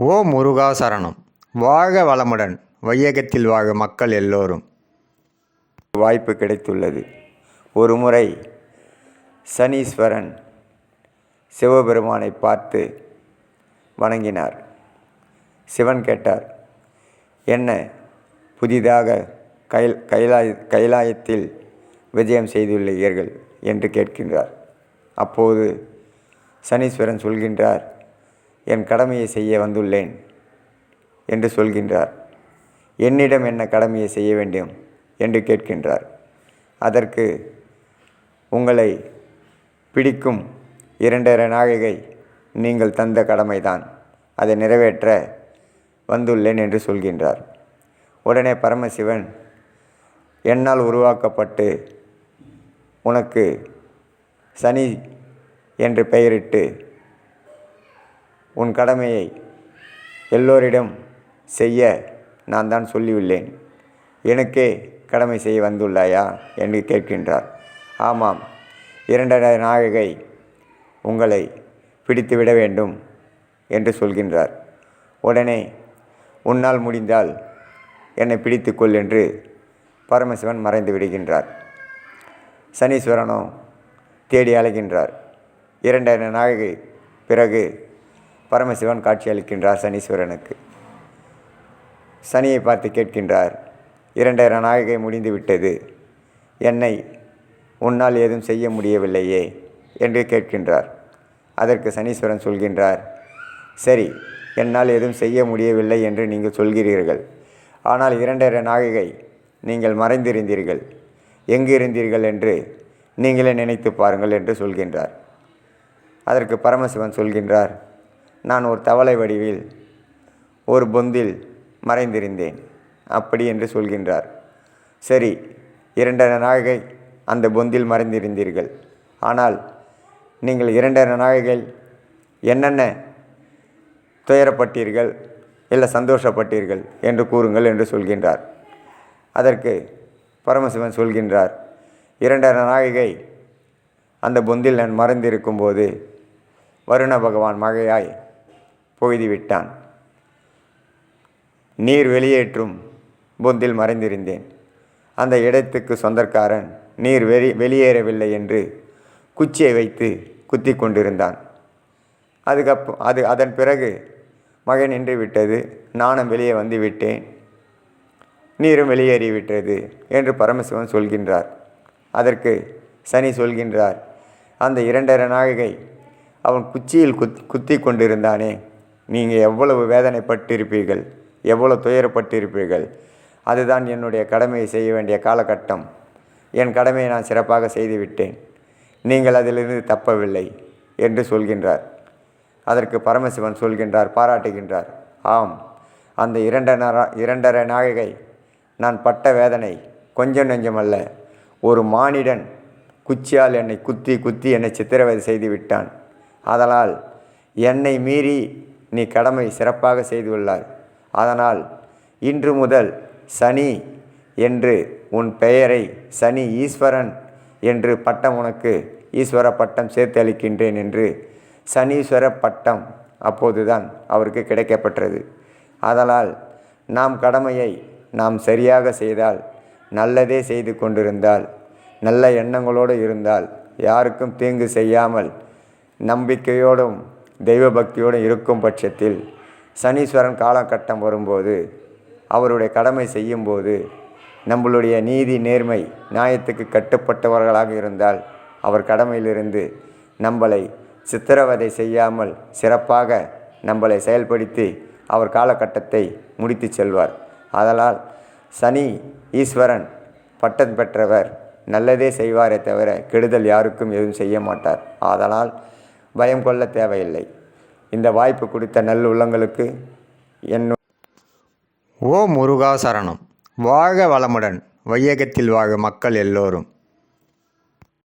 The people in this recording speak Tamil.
ஓ முருகா சரணம். வாழ வளமுடன். வையகத்தில் வாழும் மக்கள் எல்லோரும். வாய்ப்பு கிடைத்துள்ளது. ஒரு முறை சனீஸ்வரன் சிவபெருமானை பார்த்து வணங்கினார். சிவன் கேட்டார் என்ன புதிதாக கைல் கைலாய கைலாயத்தில் விஜயம் செய்துள்ளீர்கள்? என்று கேட்கின்றார். அப்போது சனீஸ்வரன் சொல்கின்றார் என் கடமையை செய்ய வந்துள்ளேன் என்று சொல்கின்றார். என்னிடம் என்ன கடமையை செய்ய வேண்டும் என்று கேட்கின்றார். அதற்கு உங்களை பிடிக்கும் இரண்டரை நாழிகை நீங்கள் தந்த கடமைதான். அதை நிறைவேற்ற வந்துள்ளேன் என்று சொல்கின்றார். உடனே பரமசிவன் என்னால் உருவாக்கப்பட்டு உனக்கு சனி என்று பெயரிட்டு உன் கடமையை எல்லோரிடம் செய்ய நான் தான் சொல்லியுள்ளேன். எனக்கே கடமை செய்ய வந்துள்ளாயா? என்று கேட்கின்றார். ஆமாம் இரண்டர நாயகை உங்களை பிடித்து விட வேண்டும் என்று சொல்கின்றார். உடனே உன்னால் முடிந்தால் என்னை பிடித்துக்கொள் என்று பரமசிவன் மறைந்து விடுகின்றார். சனீஸ்வரனோ தேடி அலைகின்றார். இரண்டரை நாயகை பிறகு பரமசிவன் காட்சியளிக்கின்றார் சனீஸ்வரனுக்கு. சனியை பார்த்து கேட்கின்றார் இரண்டரை நாயகை முடிந்து விட்டது என்னை உன்னால் ஏதும் செய்ய முடியவில்லையே என்று கேட்கின்றார். அதற்கு சனீஸ்வரன் சொல்கின்றார் சரி என்னால் எதுவும் செய்ய முடியவில்லை என்று நீங்கள் சொல்கிறீர்கள். ஆனால் இரண்டரை நாழிகை நீங்கள் மறைந்திருந்தீர்கள். எங்கு இருந்தீர்கள் என்று நீங்களே நினைத்து பாருங்கள் என்று சொல்கின்றார். அதற்கு பரமசிவன் சொல்கின்றார் நான் ஒரு தவளை வடிவில் ஒரு பொந்தில் மறைந்திருந்தேன் அப்படி என்று சொல்கின்றார். சரி இரண்டரை நாழிகை அந்த பொந்தில் மறைந்திருந்தீர்கள். ஆனால் நீங்கள் இரண்டரை நாழிகள் என்னென்ன துயரப்பட்டீர்கள் இல்லை சந்தோஷப்பட்டீர்கள் என்று கூறுங்கள் என்று சொல்கின்றார். அதற்கு பரமசிவன் சொல்கின்றார் இரண்டரை நாழிகை அந்த பொந்தில் நான் மறைந்திருக்கும்போது வருண பகவான் மழையாய் பொய்துவிட்டான் நீர் வெளியேற்றும் பொந்தில் மறைந்திருந்தேன். அந்த இடத்துக்கு சொந்தக்காரன் நீர் வெளி வெளியேறவில்லை என்று குச்சியை வைத்து குத்தி கொண்டிருந்தான். அதுக்கப் அது அதன் பிறகு மகன் நின்று விட்டது நானும் வெளியே வந்து விட்டேன் நீரும் வெளியேறிவிட்டது என்று பரமசிவன் சொல்கின்றார். அதற்கு சனி சொல்கின்றார் அந்த இரண்டரை நாழிகை அவன் குச்சியில் குத் குத்தி கொண்டிருந்தானே நீங்கள் எவ்வளவு வேதனைப்பட்டிருப்பீர்கள் எவ்வளவு துயரப்பட்டிருப்பீர்கள் அதுதான் என்னுடைய கடமையை செய்ய வேண்டிய காலகட்டம். என் கடமையை நான் சிறப்பாக செய்துவிட்டேன். நீங்கள் அதிலிருந்து தப்பவில்லை என்று சொல்கின்றார். அதற்கு பரமசிவன் சொல்கின்றார் பாராட்டுகின்றார். ஆம் அந்த இரண்டரை இரண்டரை நாழிகை நான் பட்ட வேதனை கொஞ்சம் நெஞ்சமல்ல. ஒரு மானிடன் குச்சியால் என்னை குத்தி குத்தி என்னை சித்திரவதை செய்து விட்டான் அதனால் என்னை மீறி நீ கடமை சிறப்பாக செய்துள்ளார் அதனால் இன்று முதல் சனி என்று உன் பெயரை சனி ஈஸ்வரன் என்று பட்டம் உனக்கு ஈஸ்வர பட்டம் சேர்த்து அளிக்கின்றேன் என்று சனீஸ்வர பட்டம் அப்போதுதான் அவருக்கு கிடைக்கப்பெற்றது. அதனால் நாம் கடமையை நாம் சரியாக செய்தால் நல்லதே செய்து கொண்டிருந்தால் நல்ல எண்ணங்களோடு இருந்தால் யாருக்கும் தீங்கு செய்யாமல் நம்பிக்கையோடும் தெய்வ பக்தியோடு இருக்கும் பட்சத்தில் சனீஸ்வரன் காலகட்டம் வரும்போது அவருடைய கடமை செய்யும்போது நம்மளுடைய நீதி நேர்மை நியாயத்துக்கு கட்டுப்பட்டவர்களாக இருந்தால் அவர் கடமையிலிருந்து நம்மளை சித்திரவதை செய்யாமல் சிறப்பாக நம்மளை செயல்படுத்தி அவர் காலகட்டத்தை முடித்து செல்வார். அதனால் சனி ஈஸ்வரன் பட்டம் பெற்றவர் நல்லதே செய்வாரே தவிர கெடுதல் யாருக்கும் எதுவும் செய்ய மாட்டார். ஆதலால் பயம் கொள்ள தேவையில்லை. இந்த வாய்ப்பு கொடுத்த நல்லுள்ளங்களுக்கு என் ஓ முருகா சரணம். வாழ வளமுடன். வையகத்தில் வாழும் மக்கள் எல்லோரும்.